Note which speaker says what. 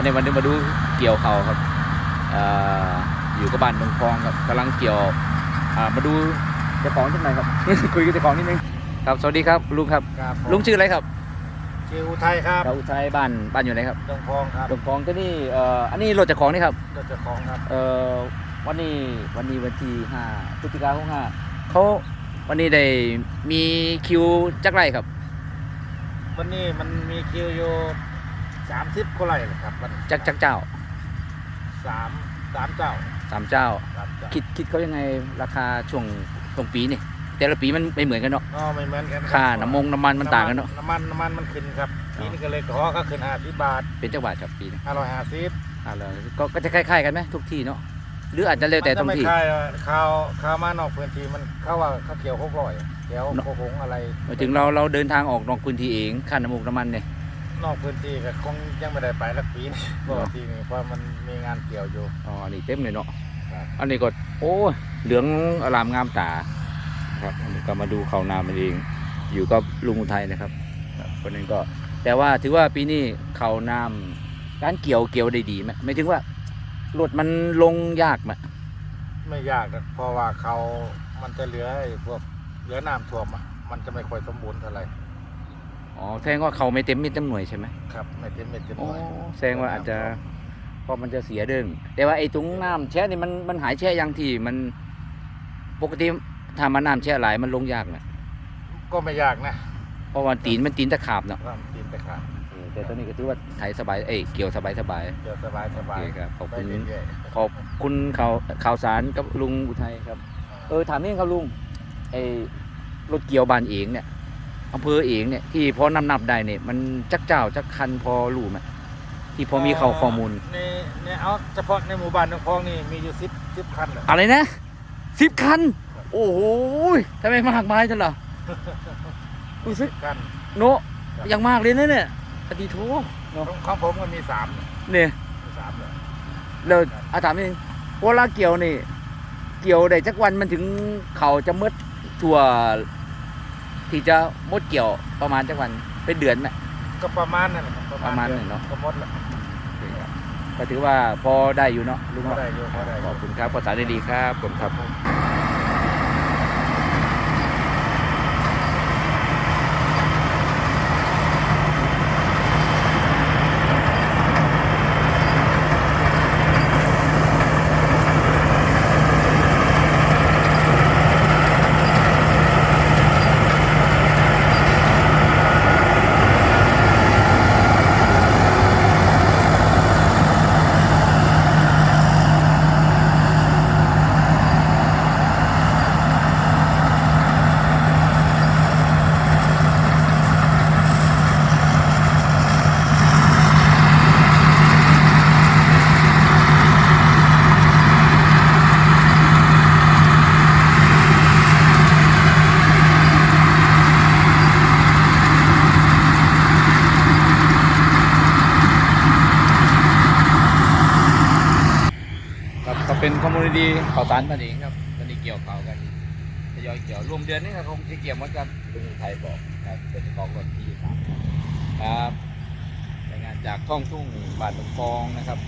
Speaker 1: อันนี้วันนี้มาดูเกี่ยวเขาครับอ่าอยู่กับบ้านตรงคลองครับกำลังเกี่ยวอ่ามาดูเจ้าของจังไหนอยครับ คุยกับเจ้าของนิดนึงครับสวัสดีครับลุงครับ
Speaker 2: ครับผม
Speaker 1: ลุงชื่ออะไรครับ
Speaker 2: ชื่ออุทัยครับ
Speaker 1: เราอุทัยบ้านบ้านอยู่ไหนครับ
Speaker 2: ดงพองครับ
Speaker 1: ตรงคลองก็นี่เอ่ออันนี้รถเจ้าของนี่ครับ
Speaker 2: รถเจ้าของครับ
Speaker 1: เอ่อวันนี้วันนี้วันที่ห้าพฤศจิกายนห้าเขาวันนี้ได้มีคิวจักไรครับ
Speaker 2: วันนี้มันมีคิวอยู่ สามสิบกว่าไร่เลยครับมัน
Speaker 1: จักจักเจ้า
Speaker 2: สามสามเจ้า
Speaker 1: สามเจ้า
Speaker 2: สามเจ้า
Speaker 1: คิดคิดเขายังไงราคาช่วงตรงปีนี่แต่ละปีมันไม่เหมือนกันเนาะ
Speaker 2: อ๋อไม่เหมือนกันรับ
Speaker 1: ค่าน้ำมงน้ำมันมันต่างกันเนาะ
Speaker 2: น้ำมันน้ำมันมันขึ้นครับปีนี้ก็เลยขอก็ขึ้นห้าสิบบาท
Speaker 1: เป็นจังหวัดครับปีนี้
Speaker 2: ห้าร้อยห้าสิบ
Speaker 1: อ่าเลยก็ก็จะคล้ายๆกันไหมทุกที่เนาะหรืออาจจะเร็วแต่ตรงที่
Speaker 2: มันจะไม่คายข้าวข้าวมานอกพื้นที่มันเข้าว่าข้าวเขียวหกร้อยเขียว
Speaker 1: เนาะ
Speaker 2: โคหงอะไร
Speaker 1: หมายถึงเราเราเดินทางออกนอกพื้นที่เองค่าน้ำมงน้ำมันเนี่ย
Speaker 2: นอกพื้นที่ก็คงยังไม่ได้ไปสักปีนี้ป
Speaker 1: เนาะ
Speaker 2: กตินี่เพราะมันมีงานเกี่ยวอยู่
Speaker 1: อ๋ออันนี้เต็มเลยเนาะ
Speaker 2: ครับ
Speaker 1: อันนี้ก็โอ้ยเหลืองอลามงามตาครับอันนี้ก็มาดูเขานามันเอง อยู่กับลุงอุทัยนะครับครับคนนึงก็ แต่ว่าถือว่าปีนี้เขานามการเกี่ยวเกี่ยวได้ดีไหมไม่ถึงว่ารถมันลงยากไหม
Speaker 2: ไม่ยากนะเพราะว่าเขามันจะเหลือไอ้พวกเหลือน้ำท่วมอะมันจะไม่ค่อยสมบูรณ์เท่าไหร่
Speaker 1: อ๋อแสดงว่าเขาไม่เต็มมิดเต็มหน่วยใช่ไหม
Speaker 2: ครับไม่เต็มเม็ดเต็มห
Speaker 1: อ๋อ
Speaker 2: น่วย
Speaker 1: แสดงว่าอาจจะเพราะมันจะเสียเด้งแต่ว่าไอ้ตรงน้ำแช่นี่มันมันหายแช่ยังที่มันปกติถ้ามันน้ำแช่หลายมันลงยากนะ
Speaker 2: ก็ไม่ยากนะ
Speaker 1: เพราะว่าตีนมันตีนตะขาบเนาะ
Speaker 2: ก็ตีนไปขาด
Speaker 1: เออแต่ตอนนี้ก็ถือว่าไถสบายเอ้ยเกี่ยวสบายสบาย
Speaker 2: เดี๋ยวสบายส
Speaker 1: โอบาเค
Speaker 2: ย
Speaker 1: ครับขอบ
Speaker 2: ไป
Speaker 1: คุณ
Speaker 2: เรื่อย
Speaker 1: ขอบคุณข่าวข่าวสารกับลุงอุทัยครับ
Speaker 2: ๆ
Speaker 1: เออถามนี่ครับลุงไอ้รถเกี่ยวบานเองเนี่ย อำเภอเองเนี่ยที่พอนำนับได้เนี่ยมันจักเจ้าจักคันพอรู้ไหมที่พอมีข่าวข้อมูล
Speaker 2: ในในเอาเฉพาะในหมู่บ้านหนองพองนี่มีอยู่สิบสิบคันเลย
Speaker 1: อะไรนะสิบคัน โอ้โหทำไมมากมายจังล่ะรู้สึก
Speaker 2: คัน
Speaker 1: โนยังมากเลยนะเนี่ยปฏิโทเนาะ
Speaker 2: ของของผมก็มีสาม
Speaker 1: เนี่ย
Speaker 2: มีสามเลย
Speaker 1: เราอาถามนิดนึงเวลาเกี่ยวนี่ เกี่ยวได้จักวันมันถึงเขาจะมืดทั่ว ที่จะมดเกี่ยวประมาณจักวันเป็นเดือนไหม
Speaker 2: ก็ประมาณนั่นแหละ
Speaker 1: ประมาณนั้นเนาะ
Speaker 2: ก็หมดแล้ว
Speaker 1: ก็ถือว่าพอได้อยู่เนาะลุง
Speaker 2: พอ
Speaker 1: เนาะ
Speaker 2: ได้อยู่พอได้อ
Speaker 1: ข
Speaker 2: ยู่
Speaker 1: อบคุณครับภาษาดีๆครับผมครับครับก็ เป็นคอมมูนิตี้ข่าวสารมาเองครับตอนนี้เกี่ยวข่าวกันทยอยเกี่ยวรวมเดือนนี้ก็คงจะเกี่ยวเหมือนกันลุงไทยบอกครับเป็นเจ้าของรถที่อยู่สามครับรายงานจากท้องทุ่งบาทตงฟองนะครับ